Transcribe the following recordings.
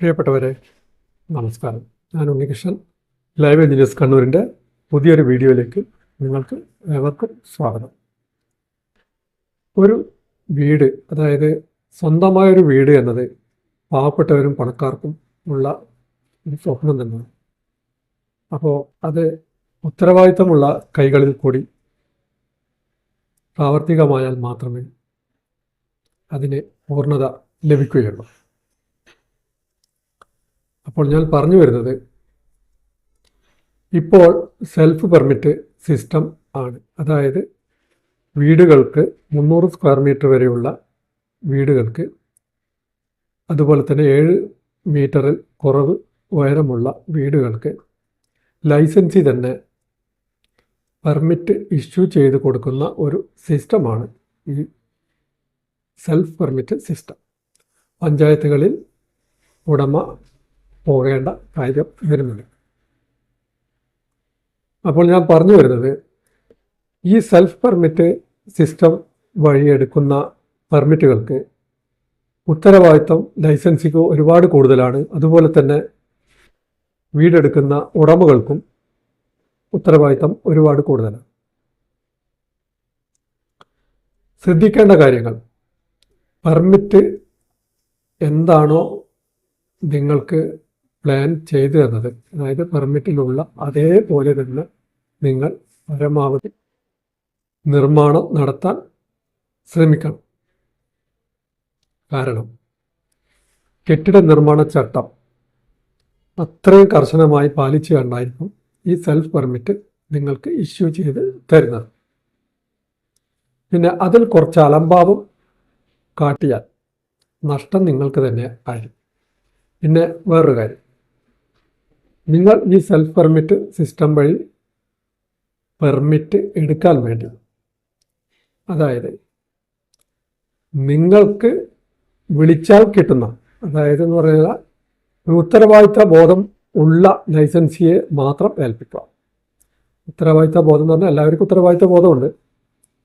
പ്രിയപ്പെട്ടവരെ നമസ്കാരം. ഞാൻ ഉണ്ണികൃഷ്ണൻ ലൈവ് എഞ്ചിനീയേഴ്സ് കണ്ണൂരിന്റെ പുതിയൊരു വീഡിയോയിലേക്ക് നിങ്ങൾക്ക് ഏവർക്കും സ്വാഗതം. ഒരു വീട് അതായത് സ്വന്തമായൊരു വീട് എന്നത് പാവപ്പെട്ടവരും പണക്കാർക്കും ഉള്ള ഒരു സ്വപ്നം തന്നെയാണ്. അപ്പോൾ അത് ഉത്തരവാദിത്തമുള്ള കൈകളിൽ കൂടി പ്രാവർത്തികമായാൽ മാത്രമേ അതിന് പൂർണത ലഭിക്കുകയുള്ളൂ. അപ്പോൾ ഞാൻ പറഞ്ഞു വരുന്നത് ഇപ്പോൾ സെൽഫ് പെർമിറ്റ് സിസ്റ്റം ആണ്. അതായത് വീടുകൾക്ക് മുന്നൂറ് സ്ക്വയർ മീറ്റർ വരെയുള്ള വീടുകൾക്ക് അതുപോലെ തന്നെ ഏഴ് മീറ്ററിൽ കുറവ് ഉയരമുള്ള വീടുകൾക്ക് ലൈസൻസി തന്നെ പെർമിറ്റ് ഇഷ്യൂ ചെയ്ത് കൊടുക്കുന്ന ഒരു സിസ്റ്റമാണ് ഈ സെൽഫ് പെർമിറ്റ് സിസ്റ്റം പഞ്ചായത്തുകളിൽ ഉടമ പോകേണ്ട കാര്യം വരുന്നത്. അപ്പോൾ ഞാൻ പറഞ്ഞു വരുന്നത് ഈ സെൽഫ് പെർമിറ്റ് സിസ്റ്റം വഴിയെടുക്കുന്ന പെർമിറ്റുകൾക്ക് ഉത്തരവാദിത്തം ലൈസൻസിക്ക് ഒരുപാട് കൂടുതലാണ്. അതുപോലെ തന്നെ വീടെടുക്കുന്ന ഉടമകൾക്കും ഉത്തരവാദിത്തം ഒരുപാട് കൂടുതലാണ്. ശ്രദ്ധിക്കേണ്ട കാര്യങ്ങൾ. പെർമിറ്റ് എന്താണോ നിങ്ങൾക്ക് പ്ലാൻ ചെയ്തു തന്നത്. അതായത് പെർമിറ്റിലുള്ള അതേപോലെ തന്നെ നിങ്ങൾ പരമാവധി നിർമ്മാണം നടത്താൻ ശ്രമിക്കണം. കാരണം കെട്ടിട നിർമ്മാണ ചട്ടം അത്രയും കർശനമായി പാലിച്ചു കണ്ടായിരിക്കും ഈ സെൽഫ് പെർമിറ്റ് നിങ്ങൾക്ക് ഇഷ്യൂ ചെയ്ത് തരുന്നത്. പിന്നെ അതിൽ കുറച്ച് അലംഭാവം കാട്ടിയാൽ നഷ്ടം നിങ്ങൾക്ക് തന്നെ ആയിരിക്കും. പിന്നെ വേറൊരു കാര്യം. നിങ്ങൾ ഈ സെൽഫ് പെർമിറ്റ് സിസ്റ്റം വഴി പെർമിറ്റ് എടുക്കാൻ വേണ്ടി അതായത് നിങ്ങൾക്ക് വിളിച്ചാൽ കിട്ടുന്ന അതായത് എന്ന് പറയുക ഉത്തരവാദിത്ത ബോധം ഉള്ള ലൈസൻസിയെ മാത്രം ഏൽപ്പിക്കുക. ഉത്തരവാദിത്ത ബോധം എന്ന് പറഞ്ഞാൽ എല്ലാവർക്കും ഉത്തരവാദിത്ത ബോധമുണ്ട്.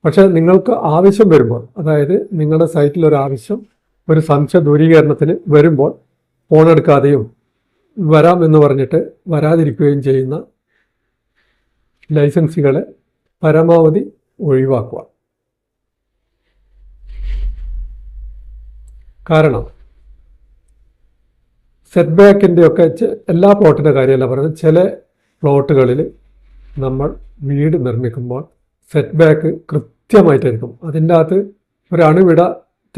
പക്ഷേ നിങ്ങൾക്ക് ആവശ്യം വരുമ്പോൾ അതായത് നിങ്ങളുടെ സൈറ്റിൽ ഒരു ആവശ്യം ഒരു സംശയ ദൂരീകരണത്തിന് വരുമ്പോൾ ഫോൺ എടുക്കാതെയും വരാം എന്ന് പറഞ്ഞിട്ട് വരാതിരിക്കുകയും ചെയ്യുന്ന ലൈസൻസികളെ പരമാവധി ഒഴിവാക്കുക. കാരണം സെറ്റ് ബാക്കിന്റെ ഒക്കെ എല്ലാ പ്ലോട്ടിന്റെ കാര്യമല്ല പറയുന്നത് ചില പ്ലോട്ടുകളിൽ നമ്മൾ വീട് നിർമ്മിക്കുമ്പോൾ സെറ്റ് ബാക്ക് കൃത്യമായിട്ടായിരിക്കും. അതിന്റെ അകത്ത് ഒരു അണുവിട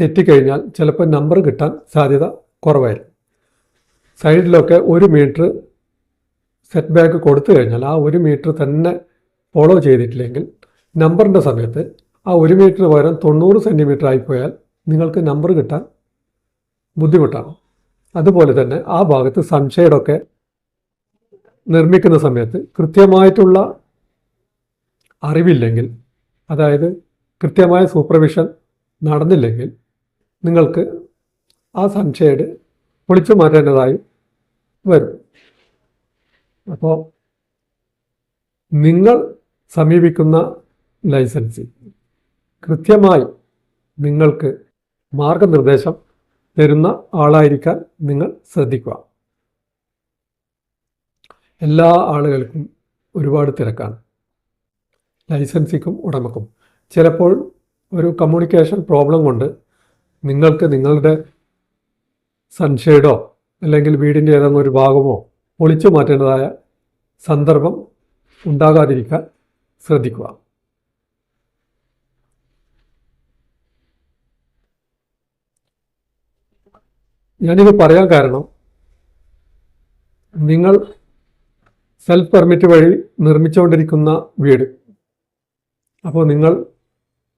തെറ്റിക്കഴിഞ്ഞാൽ ചിലപ്പോൾ നമ്പർ കിട്ടാൻ സാധ്യത കുറവായിരിക്കും. സൈഡിലൊക്കെ ഒരു മീറ്റർ സെറ്റ് ബാക്ക് കൊടുത്തു കഴിഞ്ഞാൽ ആ ഒരു മീറ്റർ തന്നെ ഫോളോ ചെയ്തിട്ടില്ലെങ്കിൽ നമ്പറിന്റെ സമയത്ത് ആ ഒരു മീറ്റർ പകരം തൊണ്ണൂറ് സെന്റിമീറ്റർ ആയിപ്പോയാൽ നിങ്ങൾക്ക് നമ്പർ കിട്ടാൻ ബുദ്ധിമുട്ടാണ് അതുപോലെ തന്നെ ആ ഭാഗത്ത് സൺഷെയ്ഡൊക്കെ നിർമ്മിക്കുന്ന സമയത്ത് കൃത്യമായിട്ടുള്ള അറിവില്ലെങ്കിൽ അതായത് കൃത്യമായ സൂപ്പർവിഷൻ നടന്നില്ലെങ്കിൽ നിങ്ങൾക്ക് ആ സൺഷെയ്ഡ് പൊളിച്ചു മാറ്റേണ്ടതായി വരും. അപ്പോൾ നിങ്ങൾ സമീപിക്കുന്ന ലൈസൻസി കൃത്യമായി നിങ്ങൾക്ക് മാർഗനിർദ്ദേശം തരുന്ന ആളായിരിക്കാൻ നിങ്ങൾ ശ്രദ്ധിക്കുക. എല്ലാ ആളുകൾക്കും ഒരുപാട് തിരക്കാണ്. ലൈസൻസിക്കും ഉടമക്കും. ചിലപ്പോൾ ഒരു കമ്മ്യൂണിക്കേഷൻ പ്രോബ്ലം കൊണ്ട് നിങ്ങൾക്ക് നിങ്ങളുടെ സൺഷെയ്ഡോ അല്ലെങ്കിൽ വീടിന്റെ ഏതെങ്കിലും ഒരു ഭാഗമോ പൊളിച്ചു മാറ്റേണ്ടതായ സന്ദർഭം ഉണ്ടാകാതിരിക്കാൻ ശ്രദ്ധിക്കുക. ഞാനിത് പറയാൻ കാരണം നിങ്ങൾ സെൽഫ് പെർമിറ്റ് വഴി നിർമ്മിച്ചുകൊണ്ടിരിക്കുന്ന വീട്. അപ്പോൾ നിങ്ങൾ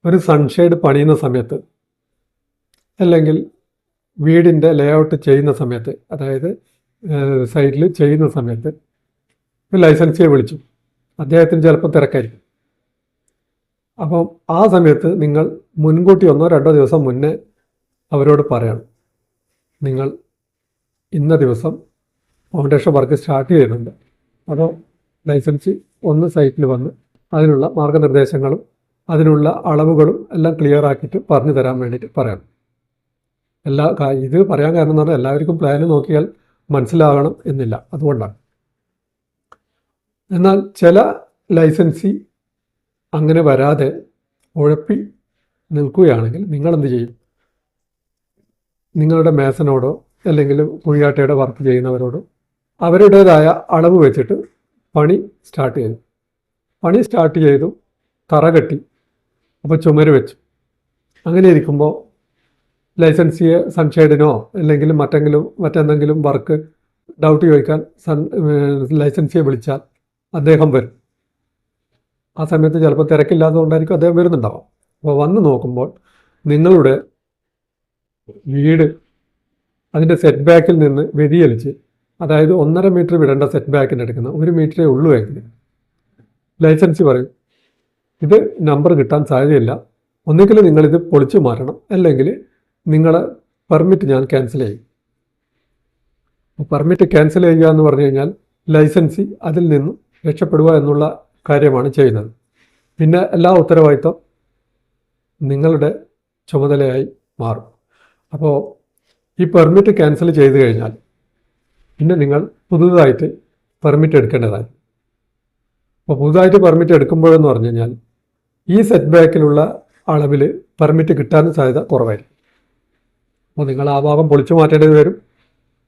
ഒരു സൺഷെയ്ഡ് പണിയുന്ന സമയത്ത് അല്ലെങ്കിൽ വീടിന്റെ ലേഔട്ട് ചെയ്യുന്ന സമയത്ത് അതായത് സൈറ്റിൽ ചെയ്യുന്ന സമയത്ത് ലൈസൻസിയെ വിളിച്ചു. അദ്ദേഹത്തിന് ചിലപ്പോൾ തിരക്കായിരിക്കും. അപ്പം ആ സമയത്ത് നിങ്ങൾ മുൻകൂട്ടി ഒന്നോ രണ്ടോ ദിവസം മുന്നേ അവരോട് പറയണം. നിങ്ങൾ ഇന്ന ദിവസം ഫൗണ്ടേഷൻ വർക്ക് സ്റ്റാർട്ട് ചെയ്യുന്നുണ്ട്. അപ്പോൾ ലൈസൻസ് ഒന്ന് സൈറ്റിൽ വന്ന് അതിനുള്ള മാർഗനിർദ്ദേശങ്ങളും അതിനുള്ള അളവുകളും എല്ലാം ക്ലിയർ ആക്കിയിട്ട് പറഞ്ഞു തരാൻ വേണ്ടിയിട്ട് പറയണം. എല്ലാ ഇത് പറയാൻ കാരണം എന്ന് പറഞ്ഞാൽ എല്ലാവർക്കും പ്ലാൻ നോക്കിയാൽ മനസ്സിലാകണം എന്നില്ല. അതുകൊണ്ടാണ്. എന്നാൽ ചില ലൈസൻസി അങ്ങനെ വരാതെ ഉഴപ്പി നിൽക്കുകയാണെങ്കിൽ നിങ്ങളെന്ത് ചെയ്യും? നിങ്ങളുടെ മേസനോടോ അല്ലെങ്കിൽ കുഴിയാട്ടയുടെ വർക്ക് ചെയ്യുന്നവരോടോ അവരുടേതായ അളവ് വെച്ചിട്ട് പണി സ്റ്റാർട്ട് ചെയ്തു പണി സ്റ്റാർട്ട് ചെയ്തു തറ കെട്ടി അപ്പോൾ ചുമര് വെച്ചു. അങ്ങനെ ഇരിക്കുമ്പോൾ ലൈസൻസിയെ സൺഷെയ്ഡിനോ അല്ലെങ്കിൽ മറ്റെങ്കിലും മറ്റെന്തെങ്കിലും വർക്ക് ഡൗട്ട് ചോദിക്കാൻ സൺ ലൈസൻസിയെ വിളിച്ചാൽ അദ്ദേഹം വരും. ആ സമയത്ത് ചിലപ്പോൾ തിരക്കില്ലാത്തതുകൊണ്ടായിരിക്കും അദ്ദേഹം വരുന്നുണ്ടാവാം. അപ്പോൾ വന്ന് നോക്കുമ്പോൾ നിങ്ങളുടെ വീട് അതിന്റെ സെറ്റ് ബാക്കിൽ നിന്ന് വ്യതിയലിച്ച് അതായത് ഒന്നര മീറ്റർ വിടേണ്ട സെറ്റ് ബാക്കിന് എടുക്കുന്ന ഒരു മീറ്ററേ ഉള്ളൂ എങ്കിൽ ലൈസൻസ് പറയും ഇത് നമ്പർ കിട്ടാൻ സാധ്യതയില്ല. ഒന്നുകിൽ നിങ്ങളിത് പൊളിച്ചു മാറ്റണം. അല്ലെങ്കിൽ നിങ്ങളെ പെർമിറ്റ് ഞാൻ ക്യാൻസൽ ചെയ്യും. പെർമിറ്റ് ക്യാൻസൽ ചെയ്യുക എന്ന് പറഞ്ഞു കഴിഞ്ഞാൽ ലൈസൻസി അതിൽ നിന്നും രക്ഷപ്പെടുക എന്നുള്ള കാര്യമാണ് ചെയ്യുന്നത്. പിന്നെ എല്ലാ ഉത്തരവാദിത്വം നിങ്ങളുടെ ചുമതലയായി മാറും. അപ്പോൾ ഈ പെർമിറ്റ് ക്യാൻസൽ ചെയ്ത് കഴിഞ്ഞാൽ പിന്നെ നിങ്ങൾ പുതുതായിട്ട് പെർമിറ്റ് എടുക്കേണ്ടതാണ്. അപ്പോൾ പുതുതായിട്ട് പെർമിറ്റ് എടുക്കുമ്പോഴെന്ന് പറഞ്ഞു കഴിഞ്ഞാൽ ഈ സെറ്റ് ബാക്കിലുള്ള അളവിൽ പെർമിറ്റ് കിട്ടാനും സാധ്യത കുറവായിരിക്കും. അപ്പോൾ നിങ്ങൾ ആ ഭാഗം പൊളിച്ചു മാറ്റേണ്ടത് വരും.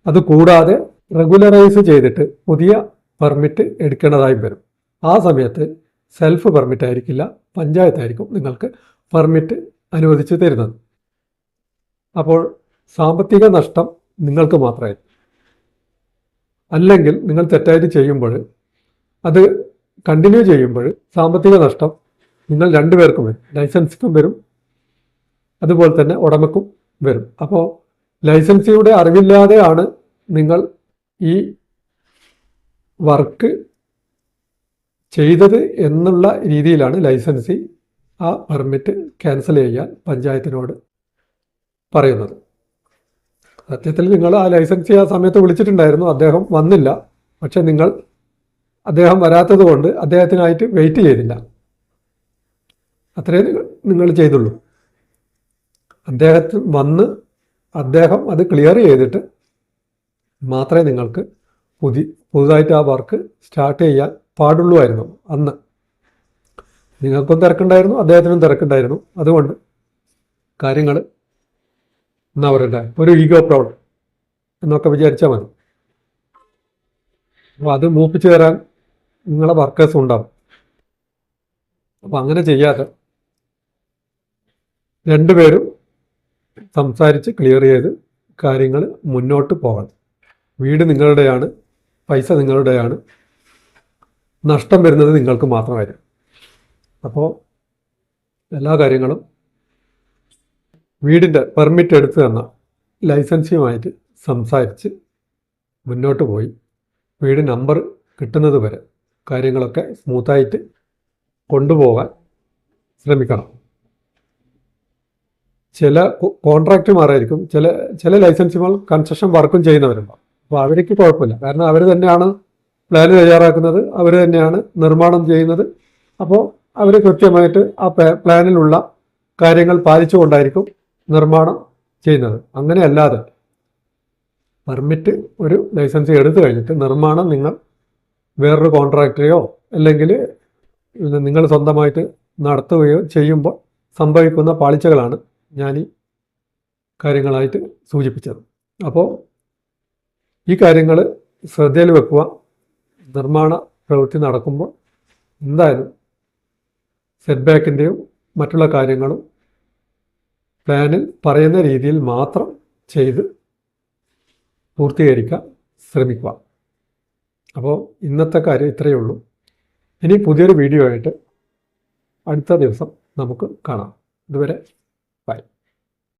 അത് കൂടാതെ റെഗുലറൈസ് ചെയ്തിട്ട് പുതിയ പെർമിറ്റ് എടുക്കേണ്ടതായും വരും. ആ സമയത്ത് സെൽഫ് പെർമിറ്റ് ആയിരിക്കില്ല പഞ്ചായത്തായിരിക്കും നിങ്ങൾക്ക് പെർമിറ്റ് അനുവദിച്ച് തരുന്നത്. അപ്പോൾ സാമ്പത്തിക നഷ്ടം നിങ്ങൾക്ക് മാത്രമായി അല്ലെങ്കിൽ നിങ്ങൾ തെറ്റായിട്ട് ചെയ്യുമ്പോൾ അത് കണ്ടിന്യൂ ചെയ്യുമ്പോൾ സാമ്പത്തിക നഷ്ടം നിങ്ങൾ രണ്ടുപേർക്കും വരും. ലൈസൻസിക്കും വരും. അതുപോലെ തന്നെ ഉടമക്കും വരും. അപ്പോൾ ലൈസൻസിയുടെ അറിവില്ലാതെയാണ് നിങ്ങൾ ഈ വർക്ക് ചെയ്തത് എന്നുള്ള രീതിയിലാണ് ലൈസൻസി ആ പെർമിറ്റ് ക്യാൻസൽ ചെയ്യാൻ പഞ്ചായത്തിനോട് പറയുന്നത്. സത്യത്തിൽ നിങ്ങൾ ആ ലൈസൻസി ആ സമയത്ത് വിളിച്ചിട്ടുണ്ടായിരുന്നു. അദ്ദേഹം വന്നില്ല. പക്ഷെ നിങ്ങൾ അദ്ദേഹം വരാത്തത് കൊണ്ട് അദ്ദേഹത്തിനായിട്ട് വെയിറ്റ് ചെയ്തില്ല. അത്രേ നിങ്ങൾ ചെയ്തുള്ളൂ. അദ്ദേഹത്തിന് വന്ന് അദ്ദേഹം അത് ക്ലിയർ ചെയ്തിട്ട് മാത്രമേ നിങ്ങൾക്ക് പുതി പുതുതായിട്ട് ആ വർക്ക് സ്റ്റാർട്ട് ചെയ്യാൻ പാടുള്ളൂമായിരുന്നു അന്ന്. നിങ്ങൾക്കും തിരക്കുണ്ടായിരുന്നു അദ്ദേഹത്തിനും തിരക്കുണ്ടായിരുന്നു. അതുകൊണ്ട് കാര്യങ്ങൾ എന്നാ ഒരു ഈഗോ പ്രോബ്ലം എന്നൊക്കെ വിചാരിച്ചാൽ മതി. അപ്പോൾ അത് മൂപ്പിച്ച് തരാൻ നിങ്ങളെ വർക്കേഴ്സ് ഉണ്ടാവും. അപ്പോൾ അങ്ങനെ ചെയ്യാതെ രണ്ടുപേരും സംസാരിച്ച് ക്ലിയർ ചെയ്ത് കാര്യങ്ങൾ മുന്നോട്ട് പോകണം. വീട് നിങ്ങളുടെയാണ് പൈസ നിങ്ങളുടെയാണ്. നഷ്ടം വരുന്നത് നിങ്ങൾക്ക് മാത്രമായിരുന്നു അപ്പോൾ എല്ലാ കാര്യങ്ങളും വീടിന്റെ പെർമിറ്റ് എടുത്തു തന്ന ലൈസൻസിയുമായിട്ട് സംസാരിച്ച് മുന്നോട്ട് പോയി. വീട് നമ്പർ കിട്ടുന്നത് വരെ കാര്യങ്ങളൊക്കെ സ്മൂത്തായിട്ട് കൊണ്ടുപോകാൻ ശ്രമിക്കണം. ചില കോൺട്രാക്ടർമാരായിരിക്കും ചില ചില ലൈസൻസുകൾ കൺസ്ട്രക്ഷൻ വർക്കും ചെയ്യുന്നവരുണ്ടാവും അപ്പോൾ അവർക്ക് കുഴപ്പമില്ല. കാരണം അവർ തന്നെയാണ് പ്ലാൻ തയ്യാറാക്കുന്നത്. അവർ തന്നെയാണ് നിർമ്മാണം ചെയ്യുന്നത്. അപ്പോൾ അവർ കൃത്യമായിട്ട് ആ പ്ലാനിലുള്ള കാര്യങ്ങൾ പാലിച്ചുകൊണ്ടായിരിക്കും നിർമ്മാണം ചെയ്യുന്നത്. അങ്ങനെയല്ലാതെ പെർമിറ്റ് ഒരു ലൈസൻസ് എടുത്തു കഴിഞ്ഞിട്ട് നിർമ്മാണം നിങ്ങൾ വേറൊരു കോൺട്രാക്ടറെയോ അല്ലെങ്കിൽ നിങ്ങൾ സ്വന്തമായിട്ട് നടത്തുകയോ ചെയ്യുമ്പോൾ സംഭവിക്കുന്ന പാളിച്ചകളാണ് ഞാൻ ഈ കാര്യങ്ങളായിട്ട് സൂചിപ്പിച്ചത്. അപ്പോൾ ഈ കാര്യങ്ങൾ ശ്രദ്ധയിൽ വെക്കുക. നിർമ്മാണ പ്രവൃത്തി നടക്കുമ്പോൾ എന്തായാലും സെറ്റ് ബാക്കിന്റെയും മറ്റുള്ള കാര്യങ്ങളും പ്ലാനിൽ പറയുന്ന രീതിയിൽ മാത്രം ചെയ്ത് പൂർത്തീകരിക്കാൻ ശ്രമിക്കുക. അപ്പോൾ ഇന്നത്തെ കാര്യം ഇത്രയേ ഉള്ളൂ. ഇനി പുതിയൊരു വീഡിയോ ആയിട്ട് അടുത്ത ദിവസം നമുക്ക് കാണാം. ഇതുവരെ